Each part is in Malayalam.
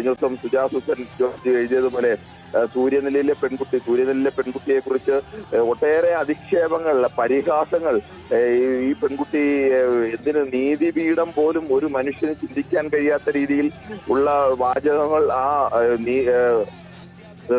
കഴിഞ്ഞ ദിവസം സുജാസ് ഹുസൻ ജോർജ് എഴുതിയതുപോലെ സൂര്യനിലയിലെ പെൺകുട്ടി സൂര്യനിലെ പെൺകുട്ടിയെ കുറിച്ച് ഒട്ടേറെ അധിക്ഷേപങ്ങൾ പരിഹാസങ്ങൾ ഈ- പെൺകുട്ടി എന്തിന് നീതിപീഠം പോലും ഒരു മനുഷ്യന് ചിന്തിക്കാൻ കഴിയാത്ത രീതിയിൽ ഉള്ള വാചകങ്ങൾ ആ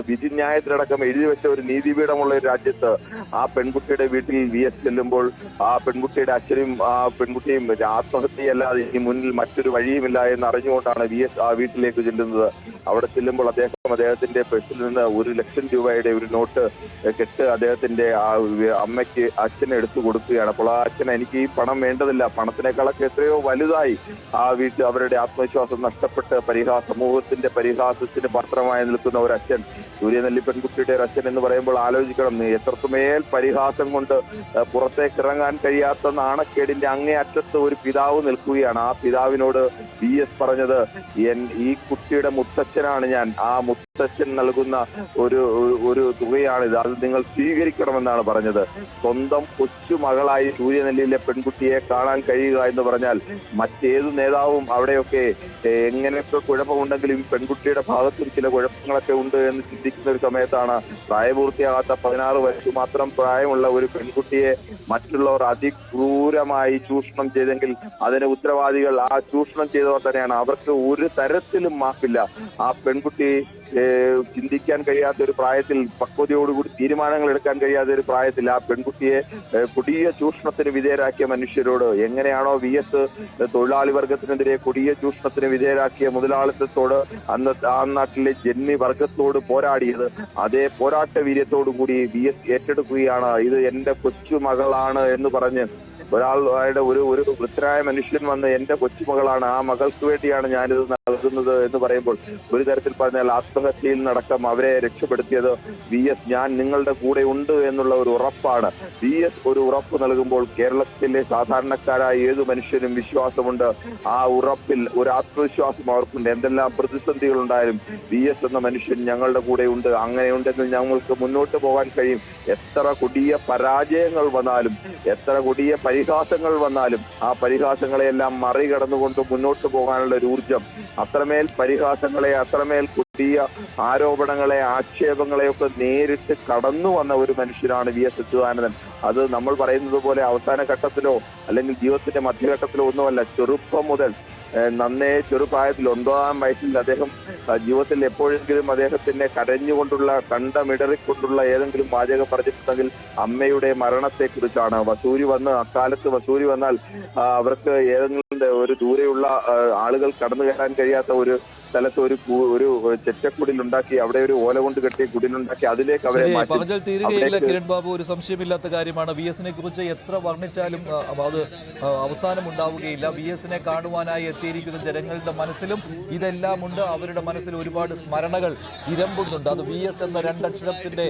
വിധിന്യായത്തിലടക്കം എഴുതി വെച്ച ഒരു നീതിപീഠമുള്ള ഒരു രാജ്യത്ത് ആ പെൺകുട്ടിയുടെ വീട്ടിൽ വി എസ് ചെല്ലുമ്പോൾ ആ പെൺകുട്ടിയുടെ അച്ഛനും ആ പെൺകുട്ടിയും ആത്മഹത്യയല്ലാതെ ഇനി മുന്നിൽ മറ്റൊരു വഴിയുമില്ല എന്ന് അറിഞ്ഞുകൊണ്ടാണ് വി എസ് ആ വീട്ടിലേക്ക് ചെല്ലുന്നത്. അവിടെ ചെല്ലുമ്പോൾ അദ്ദേഹം അദ്ദേഹത്തിന്റെ പേഴ്സിൽ നിന്ന് ഒരു ലക്ഷം രൂപയുടെ ഒരു നോട്ട് കെട്ട് അദ്ദേഹത്തിന്റെ ആ അമ്മയ്ക്ക് അച്ഛനെ എടുത്തു കൊടുക്കുകയാണ്. അപ്പോൾ ആ അച്ഛൻ എനിക്ക് ഈ പണം വേണ്ടതില്ല. പണത്തിനേക്കാളൊക്കെ എത്രയോ വലുതായി. ആ വീട്ടിൽ അവരുടെ ആത്മവിശ്വാസം നഷ്ടപ്പെട്ട് പരിഹാസ സമൂഹത്തിന്റെ പരിഹാസത്തിന് പാത്രമായി നിൽക്കുന്ന ഒരു അച്ഛൻ സൂര്യനെല്ലി പെൺകുട്ടിയുടെ അച്ഛൻ എന്ന് പറയുമ്പോൾ ആലോചിക്കണം എത്രത്തുമേൽ പരിഹാസം കൊണ്ട് പുറത്തേക്ക് ഇറങ്ങാൻ കഴിയാത്ത നാണക്കേടിന്റെ അങ്ങേ അറ്റത്ത് ഒരു പിതാവ് നിൽക്കുകയാണ്. ആ പിതാവിനോട് വി എസ് പറഞ്ഞത് ഈ കുട്ടിയുടെ മുത്തച്ഛനാണ് ഞാൻ. ആ മുത്തച്ഛൻ നൽകുന്ന ഒരു ഒരു- തുകയാണിത്. അത് നിങ്ങൾ സ്വീകരിക്കണമെന്നാണ് പറഞ്ഞത്. സ്വന്തം കൊച്ചുമകളായി സൂര്യനെല്ലിയിലെ പെൺകുട്ടിയെ കാണാൻ കഴിയുക എന്ന് പറഞ്ഞാൽ മറ്റേത് നേതാവും അവിടെയൊക്കെ എങ്ങനെയൊക്കെ കുഴപ്പമുണ്ടെങ്കിലും പെൺകുട്ടിയുടെ ഭാഗത്തും ചില കുഴപ്പങ്ങളൊക്കെ ഉണ്ട് എന്ന് ചിന്തിക്കുന്ന ഒരു സമയത്താണ് പ്രായപൂർത്തിയാകാത്ത പതിനാറ് വയസ്സ് മാത്രം പ്രായമുള്ള ഒരു പെൺകുട്ടിയെ മറ്റുള്ളവർ അതിക്രൂരമായി ചൂഷണം ചെയ്തെങ്കിൽ അതിന് ഉത്തരവാദികൾ ആ ചൂഷണം ചെയ്തവർ തന്നെയാണ്. അവർക്ക് ഒരു തരത്തിലും മാപ്പില്ല. ആ പെൺകുട്ടി ചിന്തിക്കാൻ കഴിയാത്ത ഒരു പ്രായത്തിൽ പക്വതയോടുകൂടി തീരുമാനങ്ങൾ എടുക്കാൻ കഴിയാത്ത ഒരു പ്രായത്തിൽ ആ പെൺകുട്ടിയെ കൊടിയ ചൂഷണത്തിന് വിധേയരാക്കിയ മനുഷ്യരോട് എങ്ങനെയാണോ വി എസ് തൊഴിലാളി വർഗത്തിനെതിരെ കൊടിയ ചൂഷണത്തിന് വിധേയരാക്കിയ മുതലാളിത്തത്തോട് അന്ന് ആ നാട്ടിലെ ജന്മി വർഗത്തോട് പോരാടിയത് അതേ പോരാട്ട വീര്യത്തോടു കൂടി വി എസ് ഏറ്റെടുക്കുകയാണ്. ഇത് എന്റെ കൊച്ചു മകളാണ് എന്ന് പറഞ്ഞ് ഒരാളുടെ ഒരു ഒരു വൃദ്ധരായ മനുഷ്യൻ വന്ന് എന്റെ കൊച്ചുമകളാണ് ആ മകൾക്ക് വേണ്ടിയാണ് ഞാനിത് നൽകുന്നത് എന്ന് പറയുമ്പോൾ ഒരു തരത്തിൽ പറഞ്ഞാൽ ആത്മഹത്യയിൽ നടക്കം അവരെ രക്ഷപ്പെടുത്തിയത് വി എസ് ഞാൻ നിങ്ങളുടെ കൂടെ ഉണ്ട് എന്നുള്ള ഒരു ഉറപ്പാണ്. വി എസ് ഒരു ഉറപ്പ് നൽകുമ്പോൾ കേരളത്തിലെ സാധാരണക്കാരായ ഏത് മനുഷ്യനും വിശ്വാസമുണ്ട്. ആ ഉറപ്പിൽ ഒരു ആത്മവിശ്വാസം അവർക്കുണ്ട്. എന്തെല്ലാം പ്രതിസന്ധികൾ ഉണ്ടായാലും വി എസ് എന്ന മനുഷ്യൻ ഞങ്ങളുടെ കൂടെ ഉണ്ട് അങ്ങനെയുണ്ടെങ്കിൽ ഞങ്ങൾക്ക് മുന്നോട്ട് പോകാൻ കഴിയും. എത്ര കൊടിയ പരാജയങ്ങൾ വന്നാലും എത്ര കൊടിയ പരിഹാസങ്ങൾ വന്നാലും ആ പരിഹാസങ്ങളെയെല്ലാം മറികടന്നുകൊണ്ട് മുന്നോട്ട് പോകാനുള്ള ഒരു ഊർജം അത്രമേൽ പരിഹാസങ്ങളെ അത്രമേൽ കുത്തിയ ആരോപണങ്ങളെ ആക്ഷേപങ്ങളെ ഒക്കെ നേരിട്ട് കടന്നു വന്ന ഒരു മനുഷ്യനാണ് വി എസ് അച്യുതാനന്ദൻ. അത് നമ്മൾ പറയുന്നത് പോലെ അവസാന ഘട്ടത്തിലോ അല്ലെങ്കിൽ ജീവിതത്തിന്റെ മധ്യഘട്ടത്തിലോ ഒന്നുമല്ല. ചെറുപ്പം മുതൽ നന്നേ ചെറുപ്രായത്തിൽ ഒൻപതാം വയസ്സിൽ അദ്ദേഹം ജീവിതത്തിൽ എപ്പോഴെങ്കിലും അദ്ദേഹത്തിന്റെ കരഞ്ഞുകൊണ്ടുള്ള കണ്ടമിടറിക്കൊണ്ടുള്ള ഏതെങ്കിലും വാചകം പറഞ്ഞിട്ടുണ്ടെങ്കിൽ അമ്മയുടെ മരണത്തെക്കുറിച്ചാണ്. വസൂരി വന്ന് അക്കാലത്ത് വസൂരി വന്നാൽ അവർക്ക് ഏതെങ്കിലും ഒരു ദൂരെയുള്ള ആളുകൾ കടന്നു കയറാൻ കഴിയാത്ത ഒരു സ്ഥലത്ത് ഒരു ഒരു ചെറ്റക്കുടിൽ ഉണ്ടാക്കി അവിടെ ഒരു ഓല കൊണ്ട് കെട്ടി കുടിലുണ്ടാക്കി അതിലേക്ക് അവരെ പറഞ്ഞാൽ തീരുകയില്ല കിരൺ ബാബു ഒരു സംശയമില്ലാത്ത കാര്യമാണ്. വി എസിനെ കുറിച്ച് എത്ര വർണിച്ചാലും അത് അവസാനം ഉണ്ടാവുകയില്ല വി എസിനെ കാണുവാനായി എത്തിയിരിക്കുന്ന ജനങ്ങളുടെ മനസ്സിലും ഇതെല്ലാം ഉണ്ട് അവരുടെ മനസ്സിൽ ഒരുപാട് സ്മരണകൾ ഇരമ്പുന്നുണ്ട്. അത് വി എസ് എന്ന രണ്ടക്ഷരത്തിന്റെ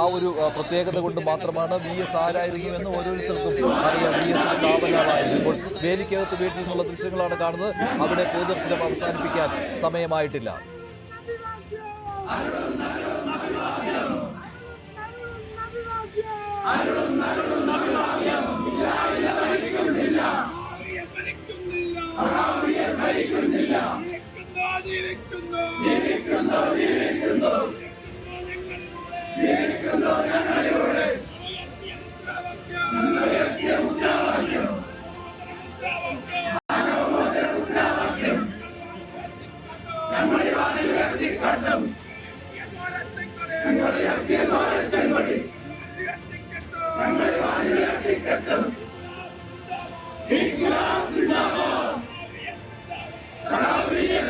ആ ഒരു പ്രത്യേകത കൊണ്ട് മാത്രമാണ് വി എസ് ആരായിരുന്നു എന്ന് ഓരോരുത്തർക്കും അറിയാം. വി എസ് കാവലാളായിരുന്നു ഇപ്പോൾ വേലിക്കകത്ത് വീട്ടിൽ നിന്നുള്ള ദൃശ്യങ്ങളാണ് കാണുന്നത്. അവിടെ പൊതുദർശനം അവസാനിപ്പിക്കാൻ സമയമായിട്ടില്ല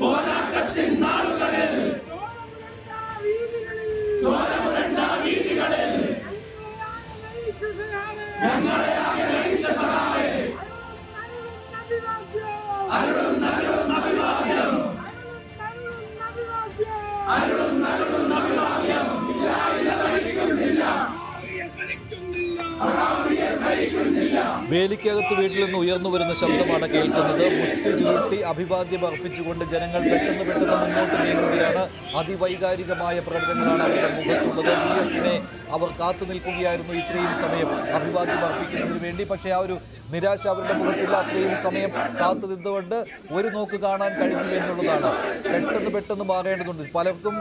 പോരാട്ടത്തിൻ നാളുകളിൽ ചോരപുരണ്ട വീതികളിൽ ഞങ്ങളെ വേലിക്കകത്ത് വീട്ടിൽ നിന്ന് ഉയർന്നു വരുന്ന ശബ്ദമാണ് കേൾക്കുന്നത്. മുഷ്ടി ചുരുട്ടി അഭിവാദ്യം അർപ്പിച്ചുകൊണ്ട് ജനങ്ങൾ പെട്ടെന്ന് പെട്ടെന്ന് മുന്നോട്ട് നീങ്ങുകയാണ്. അതിവൈകാരികമായ പ്രകടനങ്ങളാണ് അവരുടെ മുഖത്തുള്ളത്. ബി എസിനെ അവർ കാത്തു നിൽക്കുകയായിരുന്നു ഇത്രയും സമയം. അഭിവാദ്യം അർപ്പിക്കുന്നതിന് വേണ്ടി. പക്ഷേ ആ ഒരു നിരാശ അവരുടെ മുഖത്തില്ല. അത്രയും സമയം കാത്തു നിന്നുകൊണ്ട് ഒരു നോക്ക് കാണാൻ കഴിഞ്ഞു എന്നുള്ളതാണ്. പെട്ടെന്ന് പെട്ടെന്ന് മാറേണ്ടതുണ്ട്. പലർക്കും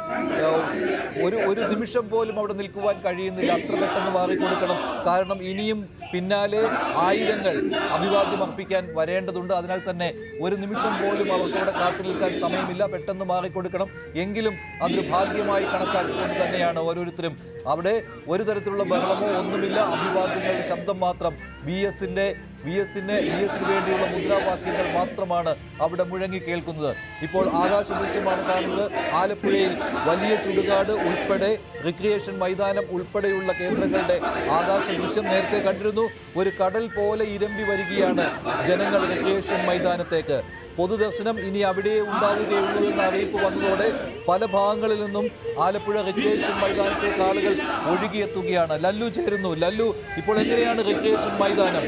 ഒരു ഒരു നിമിഷം പോലും അവിടെ നിൽക്കുവാൻ കഴിയുന്നില്ല. അത്ര പെട്ടെന്ന് മാറിക്കൊടുക്കണം. കാരണം ഇനിയും പിന്നാലെ ആയിരങ്ങൾ അഭിവാദ്യം അർപ്പിക്കാൻ വരേണ്ടതുണ്ട്. അതിനാൽ തന്നെ ഒരു നിമിഷം പോലും അവർക്ക് ഇവിടെ കാത്തു നിൽക്കാൻ സമയമില്ല. പെട്ടെന്ന് മാറിക്കൊടുക്കണം. എങ്കിലും അതൊരു ഭാഗ്യമായി കണക്കാക്കിക്കൊണ്ട് തന്നെയാണ് ഓരോരുത്തരും അവിടെ ഒരു തരത്തിലുള്ള ബഹളമോ ഒന്നുമില്ല. അഭിവാദ്യങ്ങളുടെ ശബ്ദം മാത്രം. വി എസിന്റെ വി എസിന് വി എസിന് വേണ്ടിയുള്ള മുദ്രാവാക്യങ്ങൾ മാത്രമാണ് അവിടെ മുഴങ്ങി കേൾക്കുന്നത്. ഇപ്പോൾ ആകാശ ദൃശ്യമാണ് കാണുന്നത്. ആലപ്പുഴയിൽ വലിയ ചുടുകാട് ഉൾപ്പെടെ റിക്രിയേഷൻ മൈതാനം ഉൾപ്പെടെയുള്ള കേന്ദ്രങ്ങളുടെ ആകാശ ദൃശ്യം നേരത്തെ കണ്ടിരുന്നു. ഒരു കടൽ പോലെ ഇരമ്പി വരികയാണ് ജനങ്ങൾ റിക്രിയേഷൻ മൈതാനത്തേക്ക്. പൊതുദർശനം ഇനി അവിടെ ഉണ്ടാവുകയുള്ളൂ എന്ന അറിയിപ്പ് വന്നതോടെ പല ഭാഗങ്ങളിൽ നിന്നും ആലപ്പുഴ റിക്രിയേഷൻ മൈതാനത്തേക്ക് ആളുകൾ ഒഴുകിയെത്തുകയാണ്. ലല്ലു ചേരുന്നു. ലല്ലു ഇപ്പോൾ എങ്ങനെയാണ് റിക്രിയേഷൻ മൈതാനം?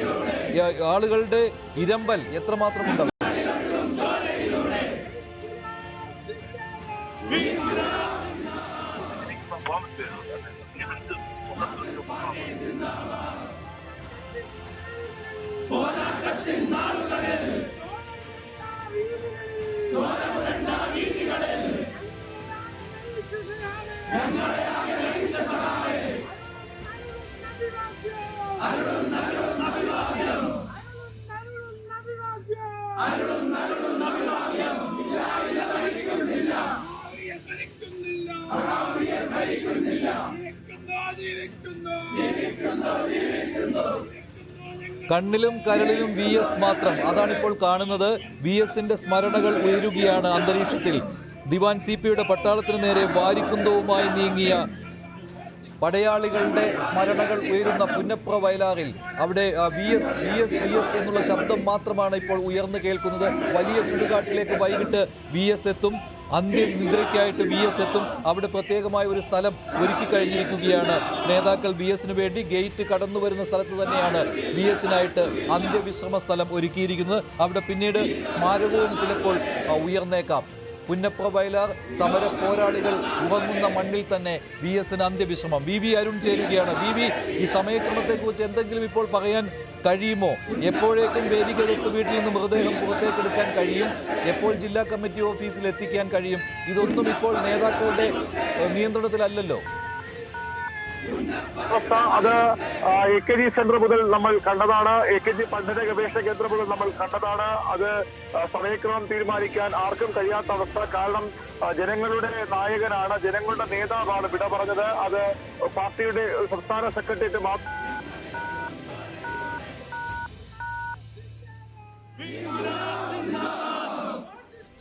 ആളുകളുടെ ഇരമ്പൽ എത്രമാത്രമുണ്ടാവും പോരാട്ടത്തിൻ കണ്ണിലും കരളിലും വി എസ് മാത്രം. അതാണിപ്പോൾ കാണുന്നത്. വി എസിന്റെ സ്മരണകൾ ഉയരുകയാണ് അന്തരീക്ഷത്തിൽ. ദിവാൻ സി പിയുടെ പട്ടാളത്തിന് നേരെ വാരിക്കുന്തവുമായി നീങ്ങിയ പടയാളികളുടെ സ്മരണകൾ ഉയരുന്ന പുന്നപ്ര വയലാറിൽ. അവിടെ V S V S V S എന്നുള്ള ശബ്ദം മാത്രമാണ് ഇപ്പോൾ ഉയർന്നു കേൾക്കുന്നത്. വലിയ ചുടുകാട്ടിലേക്ക് വൈകിട്ട് വി എസ് എത്തും. അന്ത്യനിദ്രയ്ക്കായിട്ട് വി എസ് എത്തും. അവിടെ പ്രത്യേകമായ ഒരു സ്ഥലം ഒരുക്കി കഴിഞ്ഞിരിക്കുകയാണ്. നേതാക്കൾ വി എസിന് വേണ്ടി ഗേറ്റ് കടന്നു വരുന്ന സ്ഥലത്ത് തന്നെയാണ് വി എസിനായിട്ട് അന്ത്യവിശ്രമ സ്ഥലം ഒരുക്കിയിരിക്കുന്നത്. അവിടെ പിന്നീട് സ്മാരകവും ചിലപ്പോൾ ഉയർന്നേക്കാം. പുന്നപ്ര വയലാർ സമര പോരാളികൾ ഉറങ്ങുന്ന മണ്ണിൽ തന്നെ വി എസിന് അന്ത്യവിശ്രമം. വി വി അരുൺ ചേരുകയാണ്. വി വി ഈ സമയക്രമത്തെക്കുറിച്ച് എന്തെങ്കിലും ഇപ്പോൾ പറയാൻ കഴിയുമോ? എപ്പോഴേക്കും വേദികൾക്ക് വീട്ടിൽ നിന്ന് മൃതദേഹം പുറത്തേക്ക് എടുക്കാൻ കഴിയും? എപ്പോൾ ജില്ലാ കമ്മിറ്റി ഓഫീസിൽ എത്തിക്കാൻ കഴിയും? ഇതൊന്നും ഇപ്പോൾ നേതാക്കളുടെ നിയന്ത്രണത്തിലല്ലല്ലോ. അവസ്ഥ അത് എ കെ ജി സെന്റർ മുതൽ നമ്മൾ കണ്ടതാണ്. എ കെ ജി പഠന ഗവേഷണ കേന്ദ്രം മുതൽ നമ്മൾ കണ്ടതാണ്. അത് സമയക്രമം തീരുമാനിക്കാൻ ആർക്കും കഴിയാത്ത അവസ്ഥ. കാരണം ജനങ്ങളുടെ നായകനാണ് ജനങ്ങളുടെ നേതാവാണ് വിട പറഞ്ഞത്. അത് പാർട്ടിയുടെ സംസ്ഥാന സെക്രട്ടേറിയറ്റ് മാത്രം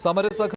സമരസഖ